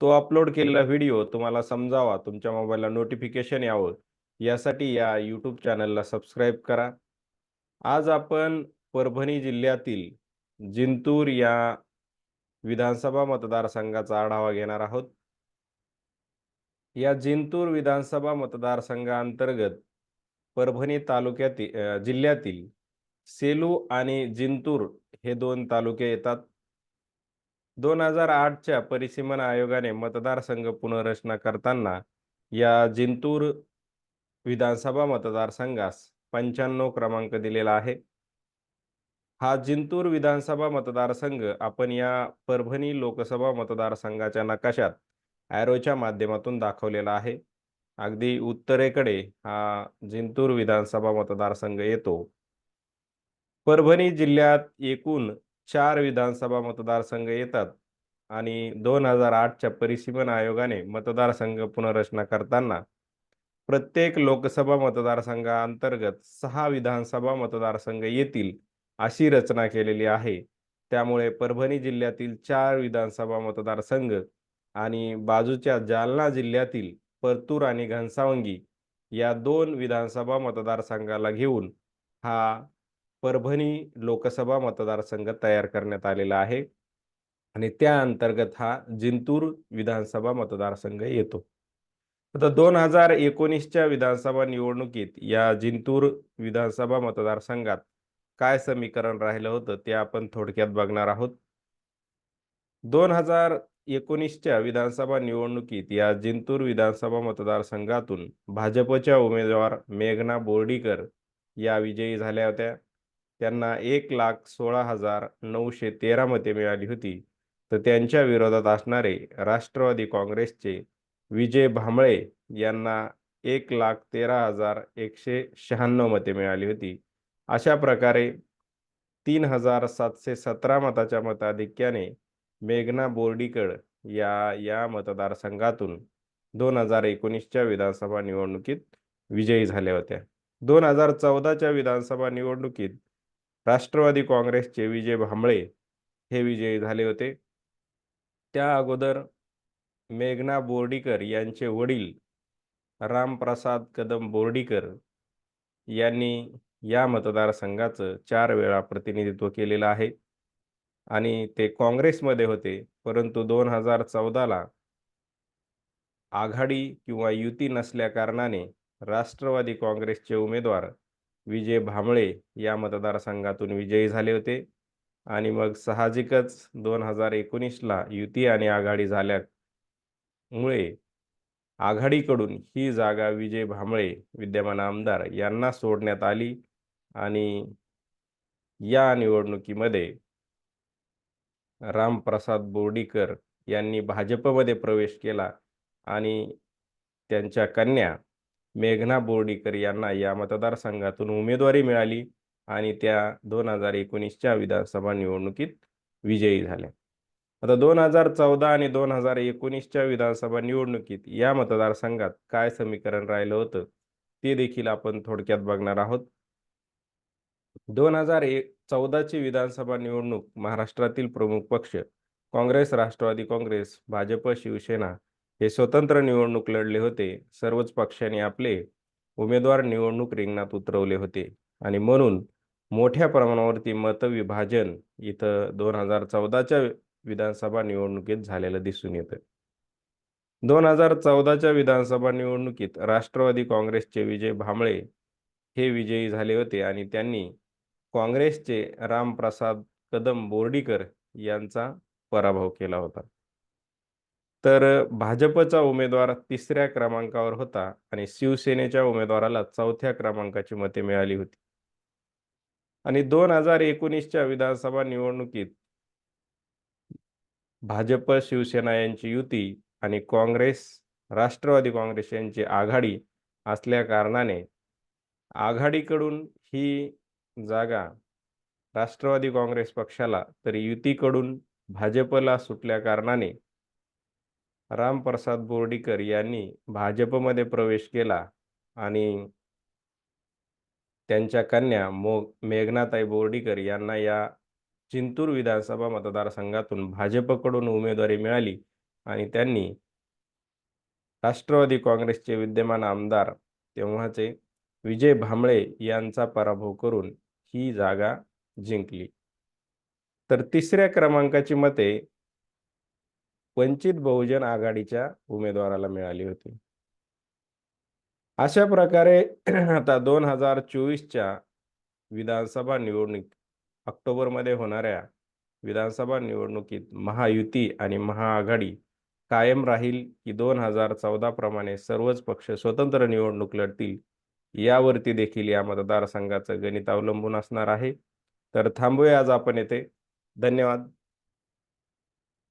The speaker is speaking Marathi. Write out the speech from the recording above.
तो अपलोड केलेला व्हिडिओ तुम्हाला समजावा तुमच्या मोबाईलला नोटिफिकेशन यावं. यासाठी या यूट्यूब चॅनलला सबस्क्राईब करा. आज आपण परभणी जिल्ह्यातील जिंतूर या विधानसभा मतदारसंघाचा आढावा घेणार आहोत. या जिंतूर विधानसभा मतदारसंघाअंतर्गत परभणी तालुक्यातील जिल्ह्यातील सेलू आणि जिंतूर हे दोन तालुके येतात. दोन हजार आठच्या परिसीमन आयोगाने मतदारसंघ पुनर्रचना करताना या जिंतूर विधानसभा मतदारसंघास पंच्याण्णव क्रमांक दिलेला आहे. हा जिंतूर विधानसभा मतदारसंघ आपण या परभणी लोकसभा मतदारसंघाच्या नकाशात ॲरोच्या माध्यमातून दाखवलेला आहे. अगदी उत्तरेकडे हा जिंतूर विधानसभा मतदारसंघ येतो. परभणी जिल्ह्यात एकूण चार विधानसभा मतदारसंघ येतात आणि दोन हजार आठच्या परिसीमन आयोगाने मतदारसंघ पुनर्रचना करताना प्रत्येक लोकसभा मतदारसंघाअंतर्गत सहा विधानसभा मतदारसंघ येतील अशी रचना केलेली आहे. त्यामुळे परभणी जिल्ह्यातील चार विधानसभा मतदारसंघ आणि बाजूच्या जालना जिल्ह्यातील परतूर आणि घनसावंगी या दोन विधानसभा मतदारसंघाला घेऊन हा परभणी लोकसभा मतदारसंघ तयार करण्यात आलेला आहे. आणि त्या अंतर्गत हा जिंतूर विधानसभा मतदारसंघ येतो. आता दोन हजार एकोणीसच्या विधानसभा निवडणुकीत या जिंतूर विधानसभा मतदारसंघात काय समीकरण राहिलं होतं ते आपण थोडक्यात बघणार आहोत. दोन हजार एकोणीसच्या विधानसभा निवडणुकीत या जिंतूर विधानसभा मतदारसंघातून भाजपच्या उमेदवार मेघना बोर्डीकर या विजयी झाल्या होत्या. त्यांना एक लाख सोळा हजार नऊशे तेरा मते मिळाली होती. तर त्यांच्या विरोधात असणारे राष्ट्रवादी काँग्रेसचे विजय भांबळे यांना एक लाख तेरा हजार एकशे शहाण्णव मते मिळाली होती. अशा प्रकारे तीन हजार सातशे सतरा मताच्या मताधिक्याने मेघना बोर्डीकर या या मतदारसंघातून दोन हजार एकोणीसच्या विधानसभा निवडणुकीत विजयी झाल्या होत्या. दोन हजार चौदाच्या विधानसभा निवडणुकीत राष्ट्रवादी काँग्रेसचे विजय भांबळे हे विजयी झाले होते. त्या अगोदर मेघना बोर्डीकर यांचे वडील रामप्रसाद कदम बोर्डीकर यांनी या मतदारसंघाचं चार वेळा प्रतिनिधित्व केलेलं आहे आणि ते काँग्रेसमध्ये होते परंतु दोन हजार चौदाला आघाडी किंवा युती नसल्या कारणाने राष्ट्रवादी काँग्रेसचे उमेदवार विजय भांबळे या मतदारसंघातून विजयी झाले होते. आणि मग साहजिकच दोन हजार एकोणीसला युती आणि आघाडी झाल्यामुळे आघाडीकडून ही जागा विजय भांबळे विद्यमान आमदार यांना सोडण्यात आली. आणि या निवडणुकीमध्ये रामप्रसाद बोर्डीकर यांनी भाजपमध्ये प्रवेश केला. आणि त्यांच्या कन्या मेघना बोर्डीकर यांना या मतदारसंघातून उमेदवारी मिळाली आणि त्या दोन हजार एकोणीसच्या विधानसभा निवडणुकीत विजयी झाल्या. आता दोन हजार चौदा आणि दोन हजार एकोणीसच्या विधानसभा निवडणुकीत या मतदारसंघात काय समीकरण राहिलं होतं ते देखील आपण थोडक्यात बघणार आहोत. दोन हजार एक चौदाची विधानसभा निवडणूक महाराष्ट्रातील प्रमुख पक्ष काँग्रेस राष्ट्रवादी काँग्रेस भाजप शिवसेना हे स्वतंत्र निवडणूक लढले होते. सर्वच पक्षांनी आपले उमेदवार निवडणूक रिंगणात उतरवले होते. आणि म्हणून मोठ्या प्रमाणावरती मतविभाजन इथं दोन हजार चौदाच्या विधानसभा निवडणुकीत झालेलं दिसून येतं. दोन हजार चौदाच्या विधानसभा निवडणुकीत राष्ट्रवादी काँग्रेसचे विजय भांबळे हे विजयी झाले होते आणि त्यांनी काँग्रेसचे रामप्रसाद कदम बोर्डीकर यांचा पराभव केला होता. तर भाजपचा उमेदवार तिसऱ्या क्रमांकावर होता आणि शिवसेनेच्या उमेदवाराला चौथ्या क्रमांकाची मते मिळाली होती. आणि दोन हजार एकोणीसच्या विधानसभा निवडणुकीत भाजप शिवसेना यांची युती आणि काँग्रेस राष्ट्रवादी काँग्रेस यांची आघाडी असल्या कारणाने आघाडीकडून ही जागा राष्ट्रवादी काँग्रेस पक्षाला तर युतीकडून भाजपला सुटल्या कारणाने रामप्रसाद बोर्डीकर यांनी भाजपमध्ये प्रवेश केला आणि त्यांच्या कन्या मो मेघनाताई बोर्डीकर यांना या चिंतूर विधानसभा मतदारसंघातून भाजपकडून उमेदवारी मिळाली आणि त्यांनी राष्ट्रवादी काँग्रेसचे विद्यमान आमदार तेव्हाचे विजय भांबळे यांचा पराभव करून ही जागा जिंकली. तर तिसऱ्या क्रमांकाची मते वंचित बहुजन आघाडीच्या उमेदवाराला मिळाली होती. अशा प्रकारे आता दोन हजार चोवीसच्या विधानसभा निवडणूक ऑक्टोबरमध्ये होणाऱ्या विधानसभा निवडणुकीत महायुती आणि महाआघाडी कायम राहील की दोन हजार चौदा प्रमाणे सर्वच पक्ष स्वतंत्र निवडणूक लढतील यावरती देखील या मतदारसंघाचं गणित अवलंबून असणार आहे. तर थांबूया आज आपण येथे धन्यवाद.